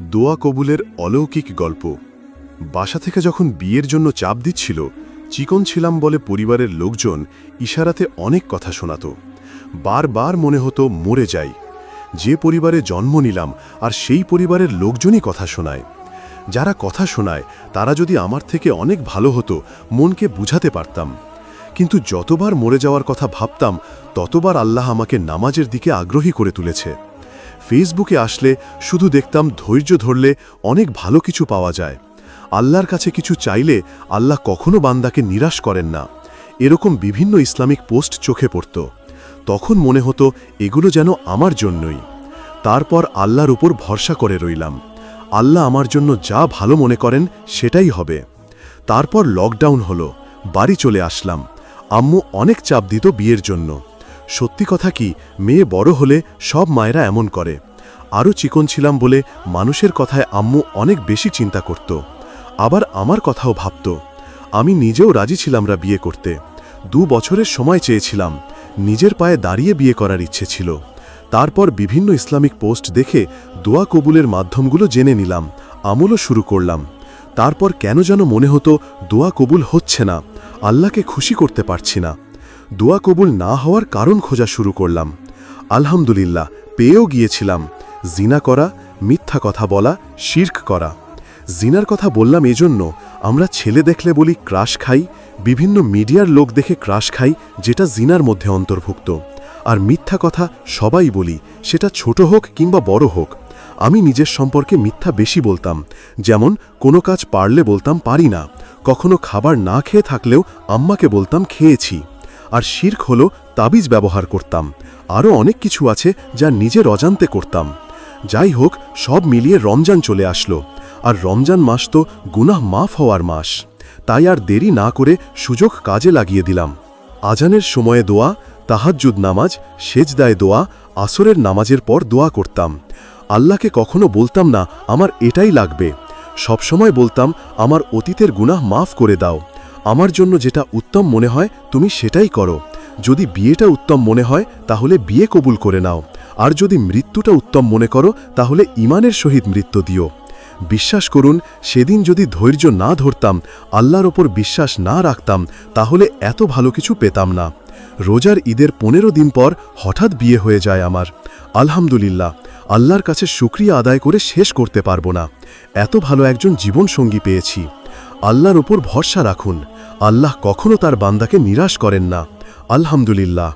দোয়া কবুলের অলৌকিক গল্প। বাসা থেকে যখন বিয়ের জন্য চাপ দিচ্ছিল, চিকন ছিলাম বলে পরিবারের লোকজন ইশারাতে অনেক কথা শোনাত। বারবার মনে হতো, মরে যাই। যে পরিবারে জন্ম নিলাম, আর সেই পরিবারের লোকজনই কথা শোনায়। যারা কথা শোনায়, তারা যদি আমার থেকে অনেক ভালো হতো, মনকে বুঝাতে পারতাম। কিন্তু যতবার মরে যাওয়ার কথা ভাবতাম, ততবার আল্লাহ আমাকে নামাজের দিকে আগ্রহী করে তুলেছে। ফেসবুকে আসলে শুধু দেখতাম ধৈর্য ধরলে অনেক ভালো কিছু পাওয়া যায়। আল্লাহর কাছে কিছু চাইলে আল্লাহ কখনো বান্দাকে নিরাশ করেন না। এরকম বিভিন্ন ইসলামিক পোস্ট চোখে পড়ত। তখন মনে হতো এগুলো যেন আমার জন্যই। তারপর আল্লাহর উপর ভরসা করে রইলাম। আল্লাহ আমার জন্য যা ভালো মনে করেন সেটাই হবে। তারপর লকডাউন হলো। বাড়ি চলে আসলাম। আম্মু অনেক চাপ দিত বিয়ের জন্য। সত্যি কথা কি, মেয়ে বড় হলে সব মায়েরা এমন করে। আরও চিকন ছিলাম বলে মানুষের কথায় আম্মু অনেক বেশি চিন্তা করত। আবার আমার কথাও ভাবত। আমি নিজেও রাজি ছিলামরা বিয়ে করতে। দু বছরের সময় চেয়েছিলাম। নিজের পায়ে দাঁড়িয়ে বিয়ে করার ইচ্ছে ছিল। তারপর বিভিন্ন ইসলামিক পোস্ট দেখে দোয়া কবুলের মাধ্যমগুলো জেনে নিলাম, আমলও শুরু করলাম। তারপর কেন যেন মনে হতো দোয়া কবুল হচ্ছে না, আল্লাহকে খুশি করতে পারছি না। দোয়া কবুল না হওয়ার কারণ খোঁজা শুরু করলাম। আলহামদুলিল্লাহ, পেয়েও গিয়েছিলাম। জিনা করা, মিথ্যা কথা বলা, শির্ক করা। জিনার কথা বললাম এজন্য, আমরা ছেলে দেখলে বলি ক্রাশ খাই, বিভিন্ন মিডিয়ার লোক দেখে ক্রাশ খাই, যেটা জিনার মধ্যে অন্তর্ভুক্ত। আর মিথ্যা কথা সবাই বলি, সেটা ছোট হোক কিংবা বড় হোক। আমি নিজের সম্পর্কে মিথ্যা বেশি বলতাম, যেমন, কোনো কাজ পারলে বলতাম পারি না। কখনো খাবার না খেয়ে থাকলেও আম্মাকে বলতাম খেয়েছি। আর শির্ক হল তাবিজ ব্যবহার করতাম। আরও অনেক কিছু আছে যা নিজের অজান্তে করতাম। যাই হোক, সব মিলিয়ে রমজান চলে আসলো। আর রমজান মাস তো গুনাহ মাফ হওয়ার মাস। তাই আর দেরি না করে সুযোগ কাজে লাগিয়ে দিলাম। আজানের সময়ে দোয়া, তাহাজ্জুদ নামাজ, সেজদায় দোয়া, আসরের নামাজের পর দোয়া করতাম। আল্লাহকে কখনো বলতাম না, আমার এটাই লাগবে। সবসময় বলতাম, আমার অতীতের গুনাহ মাফ করে দাও। আমার জন্য যেটা উত্তম মনে হয়, তুমি সেটাই করো। যদি বিয়েটা উত্তম মনে হয়, তাহলে বিয়ে কবুল করে নাও। আর যদি মৃত্যুটা উত্তম মনে করো, তাহলে ইমানের সহিত মৃত্যু দিও। বিশ্বাস করুন, সেদিন যদি ধৈর্য না ধরতাম, আল্লাহর ওপর বিশ্বাস না রাখতাম, তাহলে এত ভালো কিছু পেতাম না। রোজার ঈদের পনেরো দিন পর হঠাৎ বিয়ে হয়ে যায় আমার। আলহামদুলিল্লাহ, আল্লাহর কাছে শুক্রিয়া আদায় করে শেষ করতে পারব না। এত ভালো একজন জীবনসঙ্গী পেয়েছি। আল্লাহর ওপর ভরসা রাখুন। আল্লাহ কখনো তার বান্দাকে নিরাশ করেন না। আলহামদুলিল্লাহ।